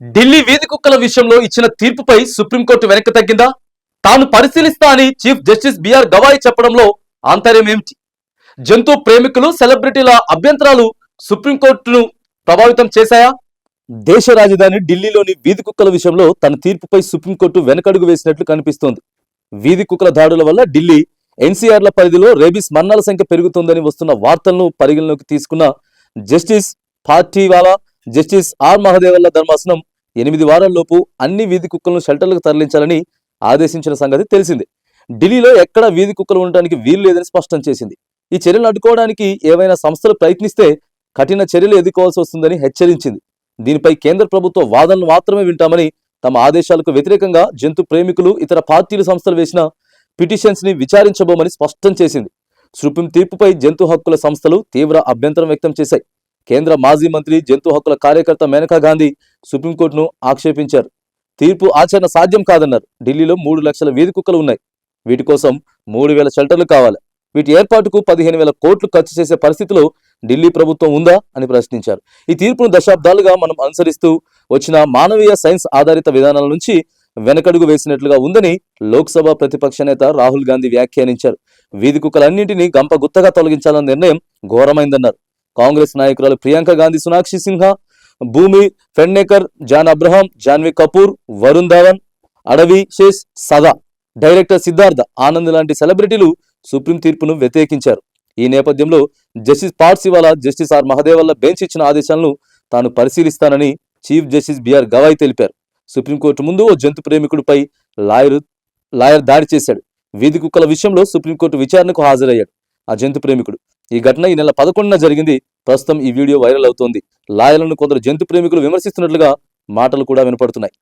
ఢిల్లీ వీధి కుక్కల విషయంలో ఇచ్చిన తీర్పుపై సుప్రీంకోర్టు వెనక్కి తగ్గిందా? తాను పరిశీలిస్తా అని చీఫ్ జస్టిస్ బిఆర్ గవాయ్ చెప్పడంలో ఆంతర్యం ఏమిటి? జంతు ప్రేమికులు సెలబ్రిటీల అభ్యంతరాలు సుప్రీంకోర్టును ప్రభావితం చేశాయా? దేశ రాజధాని ఢిల్లీలోని వీధి కుక్కల విషయంలో తన తీర్పుపై సుప్రీంకోర్టు వెనకడుగు వేసినట్లు కనిపిస్తోంది. వీధి కుక్కల దాడుల వల్ల ఢిల్లీ ఎన్సీఆర్ల పరిధిలో రేబీస్ మరణాల సంఖ్య పెరుగుతోందని వస్తున్న వార్తలను పరిగణలోకి తీసుకున్న జస్టిస్ పార్టీవాలా జస్టిస్ ఆర్ మహదేవల్ల ధర్మాసనం ఎనిమిది వారాల్లోపు అన్ని వీధి కుక్కలను షెల్టర్లకు తరలించాలని ఆదేశించిన సంగతి తెలిసిందే. ఢిల్లీలో ఎక్కడా వీధి కుక్కలు ఉండటానికి వీలు లేదని స్పష్టం చేసింది. ఈ చర్యలు అడ్డుకోవడానికి ఏవైనా సంస్థలు ప్రయత్నిస్తే కఠిన చర్యలు ఎదుర్కోవాల్సి వస్తుందని హెచ్చరించింది. దీనిపై కేంద్ర ప్రభుత్వ వాదనలు మాత్రమే వింటామని తమ ఆదేశాలకు వ్యతిరేకంగా జంతు ప్రేమికులు ఇతర పార్టీలు సంస్థలు వేసిన పిటిషన్స్ని విచారించబోమని స్పష్టం చేసింది. సుప్రీం తీర్పుపై జంతు హక్కుల సంస్థలు తీవ్ర అభ్యంతరం వ్యక్తం చేశాయి. కేంద్ర మాజీ మంత్రి జంతు హక్కుల కార్యకర్త మేనకా గాంధీ సుప్రీంకోర్టును ఆక్షేపించారు. తీర్పు ఆచరణ సాధ్యం కాదన్నారు. ఢిల్లీలో మూడు లక్షల వీధి కుక్కలు ఉన్నాయి. వీటి కోసం మూడు వేల షెల్టర్లు కావాలి. వీటి ఏర్పాటుకు పదిహేను వేల కోట్లు ఖర్చు చేసే పరిస్థితిలో ఢిల్లీ ప్రభుత్వం ఉందా అని ప్రశ్నించారు. ఈ తీర్పును దశాబ్దాలుగా మనం అనుసరిస్తూ వచ్చిన మానవీయ సైన్స్ ఆధారిత విధానాల నుంచి వెనకడుగు వేసినట్లుగా ఉందని లోక్సభ ప్రతిపక్ష నేత రాహుల్ గాంధీ వ్యాఖ్యానించారు. వీధి కుక్కలన్నింటినీ గంప గుత్తగా తొలగించాలన్న నిర్ణయం ఘోరమైందన్నారు. కాంగ్రెస్ నాయకురాలు ప్రియాంక గాంధీ సునాక్షి సిన్హా భూమి ఫెడ్నేకర్ జాన్ అబ్రహాం జాన్వి కపూర్ వరుణ్ ధవన్ అడవి శేష్ సదా డైరెక్టర్ సిద్ధార్థ ఆనంద్ లాంటి సెలబ్రిటీలు సుప్రీం తీర్పును వ్యతిరేకించారు. ఈ నేపథ్యంలో జస్టిస్ పార్సివాల జస్టిస్ ఆర్ మహదేవల్ల బెంచ్ ఇచ్చిన ఆదేశాలను తాను పరిశీలిస్తానని చీఫ్ జస్టిస్ బిఆర్ గవాయ్ తెలిపారు. సుప్రీంకోర్టు ముందు ఓ జంతు ప్రేమికుడిపై లాయర్ లాయర్ దాడి చేశాడు. వీధి కుక్కల విషయంలో సుప్రీంకోర్టు విచారణకు హాజరయ్యాడు. ఆ జంతు ప్రేమికుడు ఈ ఘటన ఈ నెల పదకొండున జరిగింది. ప్రస్తుతం ఈ వీడియో వైరల్ అవుతోంది. లాయర్లను కొందరు జంతు ప్రేమికులు విమర్శిస్తున్నట్లుగా మాటలు కూడా వినపడుతున్నాయి.